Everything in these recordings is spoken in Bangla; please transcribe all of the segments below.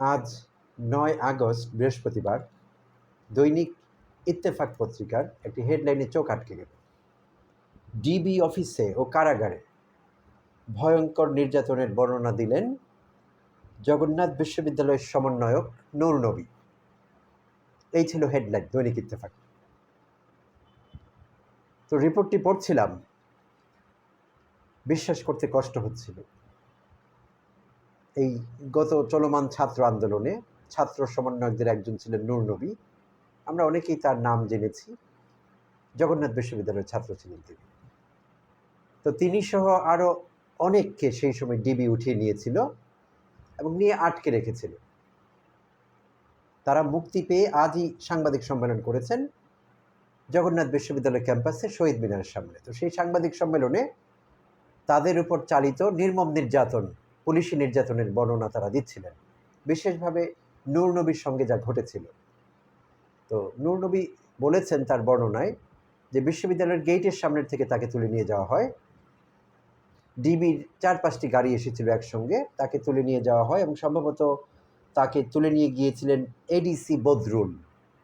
আজ নয় আগস্ট, বৃহস্পতিবার, দৈনিক ইত্তেফাক পত্রিকার একটি হেডলাইনে চোখ আটকে গেল। ডিবি অফিসে ও কারাগারে ভয়ঙ্কর নির্যাতনের বর্ণনা দিলেন জগন্নাথ বিশ্ববিদ্যালয়ের সমন্বয়ক নূর নবী। এই ছিল হেডলাইন দৈনিক ইত্তেফাক। তো রিপোর্টটি পড়ছিলাম, বিশ্বাস করতে কষ্ট হচ্ছিল। এই গত চলমান ছাত্র আন্দোলনে ছাত্র সমন্বয়কদের একজন ছিলেন নূর নবী। আমরা অনেকেই তার নাম জেনেছি। জগন্নাথ বিশ্ববিদ্যালয়ের ছাত্র ছিলেন তিনি। তো তিনি সহ আরও অনেককে সেই সময় ডিবি উঠিয়ে নিয়েছিল এবং নিয়ে আটকে রেখেছিল। তারা মুক্তি পেয়ে আজই সাংবাদিক সম্মেলন করেছেন জগন্নাথ বিশ্ববিদ্যালয় ক্যাম্পাসে শহীদ মিনারের সামনে। তো সেই সাংবাদিক সম্মেলনে তাদের উপর চালিত নির্মম নির্যাতন পুলিশি নির্যাতনের বর্ণনা তারা দিচ্ছিলেন। বিশেষভাবে নূর নবীর সঙ্গে যা ঘটেছিল। তো নূর নবী বলেছেন তার বর্ণনায় যে বিশ্ববিদ্যালয়ের গেটের সামনের থেকে তাকে তুলে নিয়ে যাওয়া হয়। ডিবির চার পাঁচটি গাড়ি এসেছিল একসঙ্গে, তাকে তুলে নিয়ে যাওয়া হয় এবং সম্ভবত তাকে তুলে নিয়ে গিয়েছিলেন ADC Badrul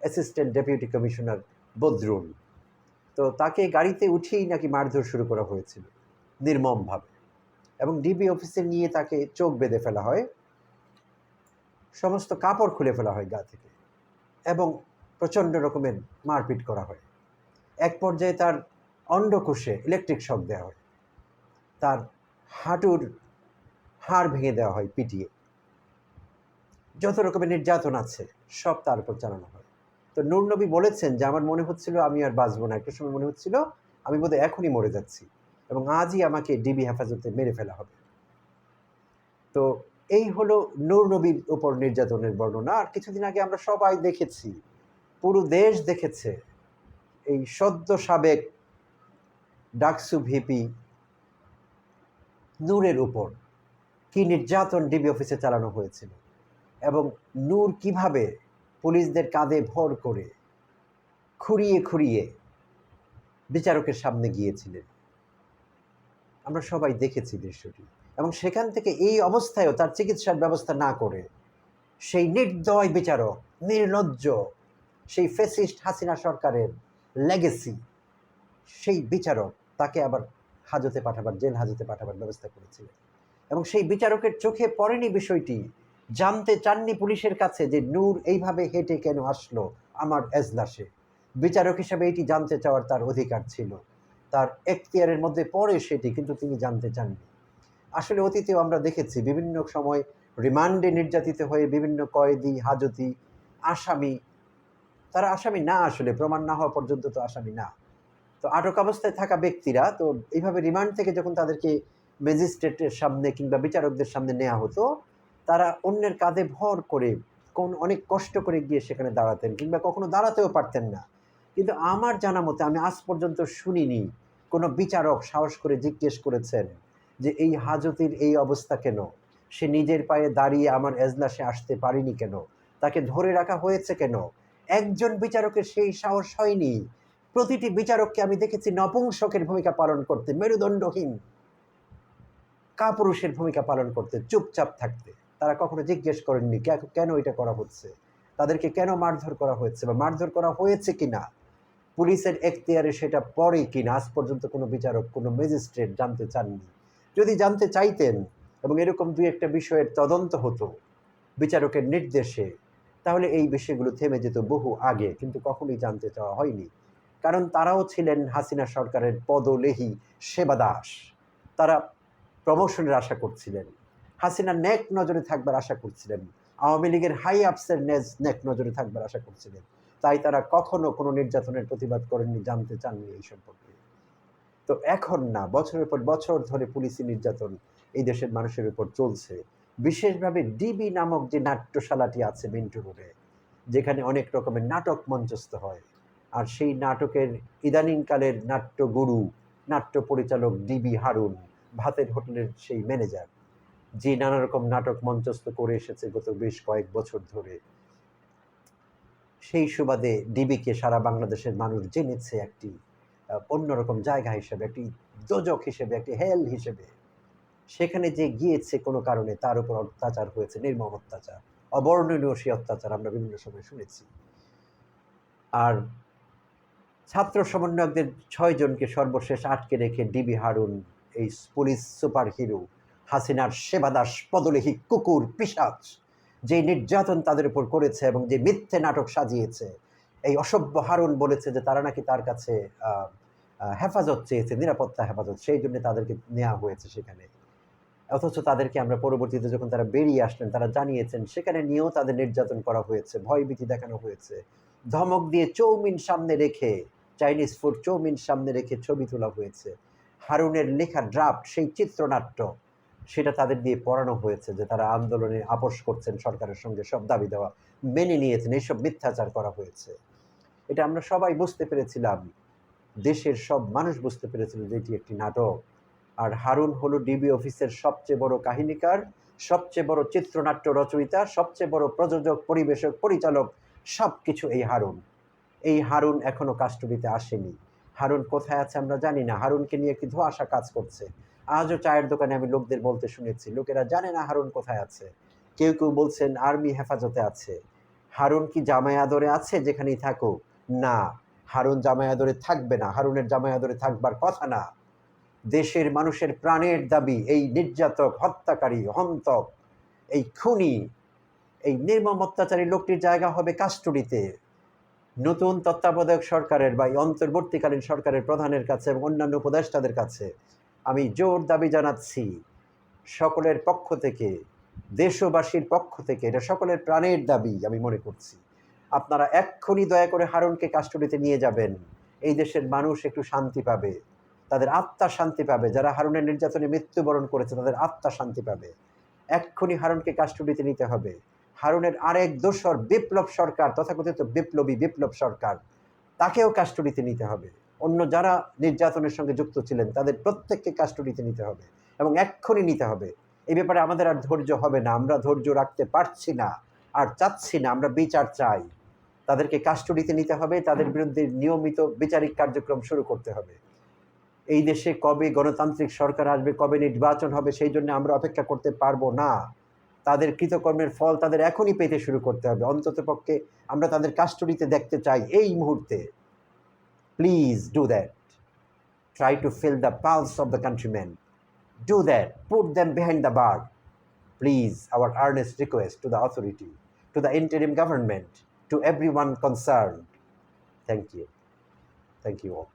assistant deputy commissioner Badrul. তো তাকে গাড়িতে উঠিয়েই নাকি মারধর শুরু করা হয়েছিল, নির্মমভাবে। এবং ডিবি অফিসে নিয়ে তাকে চোখ বেঁধে ফেলা হয়। সমস্ত কাপড় খুলে ফেলা হয় গা থেকে এবং প্রচণ্ড রকমের মারপিট করা হয়। এক পর্যায়ে তার অন্ডকোষে ইলেকট্রিক শক দেওয়া হয়। তার হাঁটুর হাড় ভেঙে দেওয়া হয় পিটিয়ে। যত রকমের নির্যাতন আছে, সব তার উপর চালানো হয়। তো নূর নবী বলেছেন যে, আমার মনে হচ্ছিল আমি আর বাঁচবো না। একটা সময় মনে হচ্ছিল, আমি বোধহয় এখনই মরে যাচ্ছি। এবং আজই আমাকে ডিবি হেফাজতে মেরে ফেলা হবে। তো এই হলো নূর নবীর উপর নির্যাতনের বর্ণনা। আর কিছুদিন আগে আমরা সবাই দেখেছি, পুরো দেশ দেখেছে এই সদ্য সাবেক ডাকসু ভিপি নূরের উপর কি নির্যাতন ডিবি অফিসে চালানো হয়েছিল এবং নূর কীভাবে পুলিশদের কাঁধে ভর করে খুঁড়িয়ে খুঁড়িয়ে বিচারকের সামনে গিয়েছিলেন। আমরা সবাই দেখেছি দৃশ্যটি। এবং সেখান থেকে এই অবস্থায়ও তার চিকিৎসার ব্যবস্থা না করে সেই নির্দয় বিচারক, নির্লজ্জ, সেই ফেসিস্ট হাসিনা সরকারের লেগেসি সেই বিচারক তাকে আবার হাজতে পাঠাবার, জেল হাজতে পাঠাবার ব্যবস্থা করেছিলেন। এবং সেই বিচারকের চোখে পড়েনি বিষয়টি, জানতে চাননি পুলিশের কাছে যে নূর এইভাবে হেঁটে কেন আসলো আমার এজলাসে। বিচারক হিসাবে এটি জানতে চাওয়ার তার অধিকার ছিল। তার এখতিয়ারের মধ্যে পড়ে সেটি, কিন্তু তিনি জানতে চাননি। আসলে অতীতেও আমরা দেখেছি বিভিন্ন সময় রিমান্ডে নির্যাতিত হয়ে বিভিন্ন কয়েদি, হাজতি, আসামি, তারা আসামি না আসলে, প্রমাণ না হওয়া পর্যন্ত তো আসামি না। তো আটক অবস্থায় থাকা ব্যক্তিরা তো এইভাবে রিমান্ড থেকে যখন তাদেরকে ম্যাজিস্ট্রেটের সামনে কিংবা বিচারকদের সামনে নেওয়া হতো, তারা অন্যের কাঁধে ভর করে কোন অনেক কষ্ট করে গিয়ে সেখানে দাঁড়াতেন কিংবা কখনো দাঁড়াতেও পারতেন না। কিন্তু আমার জানা মতে, আমি আজ পর্যন্ত শুনিনি কোনো বিচারক সাহস করে জিজ্ঞেস করেছেন যে এই হাজতির এই অবস্থা কেন? সে নিজের পায়ে দাঁড়িয়ে আমার এজলাসে আসতে পারিনি কেন? তাকে ধরে রাখা হয়েছে কেন? একজন বিচারকের সেই সাহস হয়নি। প্রতিটি বিচারককে আমি দেখেছি নপুংসকের ভূমিকা পালন করতে, মেরুদণ্ডহীন কাপুরুষের ভূমিকা পালন করতে, চুপচাপ থাকতে। তারা কখনো জিজ্ঞেস করেননি, কেন এটা করা হচ্ছে? তাদেরকে কেন মারধর করা হয়েছে বা মারধর করা হয়েছে কিনা? পুলিশের এখতিয়ারে সেটা পড়ে কিনা, আজ পর্যন্ত কোনো বিচারক, কোনো ম্যাজিস্ট্রেট জানতে চাননি। যদি জানতে চাইতেন এবং এরকম দুই একটা বিষয়ের তদন্ত হতো বিচারকের নির্দেশে, তাহলে এই বিষয়গুলো থেমে যেত বহু আগে, কিন্তু কখনোই জানতে চাওয়া হয়নি। কারণ তারাও ছিলেন হাসিনা সরকারের পদলেহী সেবাদাস তারা প্রমোশনের আশা করছিলেন। হাসিনা নেক নজরে থাকবার আশা করছিলেন। আওয়ামী লীগের হাই আপসের নেজ নেক নজরে থাকবার আশা করছিলেন। তাই তারা কখনো কোনো নির্যাতনের প্রতিবাদ করেননি, জানতে চাননি এই সম্পর্কে। তো এখন না, বছরের পর বছর ধরে পুলিশি নির্যাতন এই দেশের মানুষের উপর চলছে। বিশেষভাবে ডিবি নামক যে নাট্যশালাটি আছে মিন্টু রোডে যেখানে অনেক রকমের নাটক মঞ্চস্থ হয়। আর সেই নাটকের ইদানিংকালের নাট্যগুরু, নাট্য পরিচালক ডিবি হারুন, ভাতের হোটেলের সেই ম্যানেজার, যে নানা রকম নাটক মঞ্চস্থ করে এসেছে গত বেশ কয়েক বছর ধরে। সেই সুবাদে ডিবিকে সারা বাংলাদেশের মানুষ জেনেছে একটি অন্যরকম জায়গা হিসেবে, একটি দোজক হিসেবে, একটি হেল হিসেবে। সেখানে যে গিয়েছে কোনো কারণে তার উপর অত্যাচার হয়েছে, নির্মম অত্যাচার, অবর্ণনীয় সেই অত্যাচার আমরা বিভিন্ন সময় শুনেছি। আর ছাত্র সমন্বয়কদের ছয়জনকে সর্বশেষ আটকে রেখে ডিবি হারুন, এই পুলিশ সুপার হিরো হাসিনার সেবাদাস, পদলেহি কুকুর পিসাচ যে নির্যাতন তাদের উপর করেছে এবং যে মিথ্যে নাটক সাজিয়েছে, এই অসভ্য হারুন বলেছে যে তারা নাকি তার কাছে হেফাজত চেয়েছে, নিরাপত্তা হেফাজত, সেই জন্য তাদেরকে নেওয়া হয়েছে সেখানে। অথচ তাদেরকে আমরা পরবর্তীতে যখন তারা বেরিয়ে আসলেন, তারা জানিয়েছেন সেখানে নিয়েও তাদের নির্যাতন করা হয়েছে, ভয়ভীতি দেখানো হয়েছে। ধমক দিয়ে চৌমিন সামনে রেখে, চাইনিজ ফুড চৌমিন সামনে রেখে ছবি তোলা হয়েছে। হারুনের লেখা ড্রাফট সেই চিত্রনাট্য সেটা তাদের দিয়ে পড়ানো হয়েছে যে তারা আন্দোলনে আপোষ করছেন সরকারের সঙ্গে সব দাবি দেওয়া, মেনে নিয়েছেন এইসব মিথ্যাচার করা হয়েছে। এটা আমরা সবাই বুঝতে পেরেছিলাম। দেশের সব মানুষ বুঝতে পেরেছিল যে এটি একটি নাটক। আর হারুন হলো ডিবি অফিসের সবচেয়ে বড় কাহিনীকার, সবচেয়ে বড় চিত্রনাট্য রচয়িতা, সবচেয়ে বড় প্রযোজক, পরিবেশক, পরিচালক সব কিছু এই হারুন। এই হারুন এখনও কাস্টডিতে আসেনি। হারুন কোথায় আছে আমরা জানি না। হারুনকে নিয়ে একটি ধোঁয়াশা কাজ করছে? আজও চায়ের দোকানে আমি লোকদের বলতে শুনেছি, লোকেরা জানে না হারুন কোথায় আছে। কেউ কেউ বলছেন, আর্মি হেফাজতে আছে। হারুন কি জামাই আদরে আছে যেখানেই থাকুক? না। হারুন জামাই আদরে থাকবে না। হারুনের জামাই আদরে থাকবার কথা না। দেশের মানুষের প্রাণের দাবি, এই নির্যাতক, হত্যাকারী, হন্তক, এই খুনি, এই নির্মম অত্যাচারী লোকটির জায়গা হবে কাস্টডিতে নতুন তত্ত্বাবধায়ক সরকারের বা অন্তর্বর্তীকালীন সরকারের প্রধানের কাছে এবং অন্যান্য উপদেষ্টাদের কাছে আমি জোর দাবি জানাচ্ছি সকলের পক্ষ থেকে, দেশবাসীর পক্ষ থেকে, এটা সকলের প্রাণের দাবি আমি মনে করছি। আপনারা এক্ষুনি দয়া করে হারুনকে কাস্টডিতে নিয়ে যাবেন। এই দেশের মানুষ একটু শান্তি পাবে। তাদের আত্মা শান্তি পাবে। যারা হারুনের নির্যাতনে মৃত্যুবরণ করেছে, তাদের আত্মা শান্তি পাবে। এক্ষুনি হারুনকে কাস্টডিতে নিতে হবে। হারুনের আরেক দোসর বিপ্লব সরকার, তথাকথিত বিপ্লবী বিপ্লব সরকার, তাকেও কাস্টডিতে নিতে হবে। অন্য যারা নির্যাতনের সঙ্গে যুক্ত ছিলেন, তাদের প্রত্যেককে কাস্টডিতে নিতে হবে এবং এক্ষুনি নিতে হবে। এই ব্যাপারে আমাদের আর ধৈর্য হবে না, আমরা ধৈর্য রাখতে পারছি না আর চাচ্ছি না, আমরা বিচার চাই। তাদেরকে কাস্টডিতে নিতে হবে, তাদের বিরুদ্ধে নিয়মিত বিচারিক কার্যক্রম শুরু করতে হবে। এই দেশে কবে গণতান্ত্রিক সরকার আসবে, কবে নির্বাচন হবে, সেই জন্য আমরা অপেক্ষা করতে পারব না। তাদের কৃতকর্মের ফল তাদের এখনই পেতে শুরু করতে হবে। অন্তত পক্ষে আমরা তাদের কাস্টডিতে দেখতে চাই এই মুহূর্তে। Please do that. Try to feel the pulse of the countrymen. Do that. Put them behind the bar. Please, our earnest request to the authority, to the interim government, to everyone concerned. Thank you. Thank you all.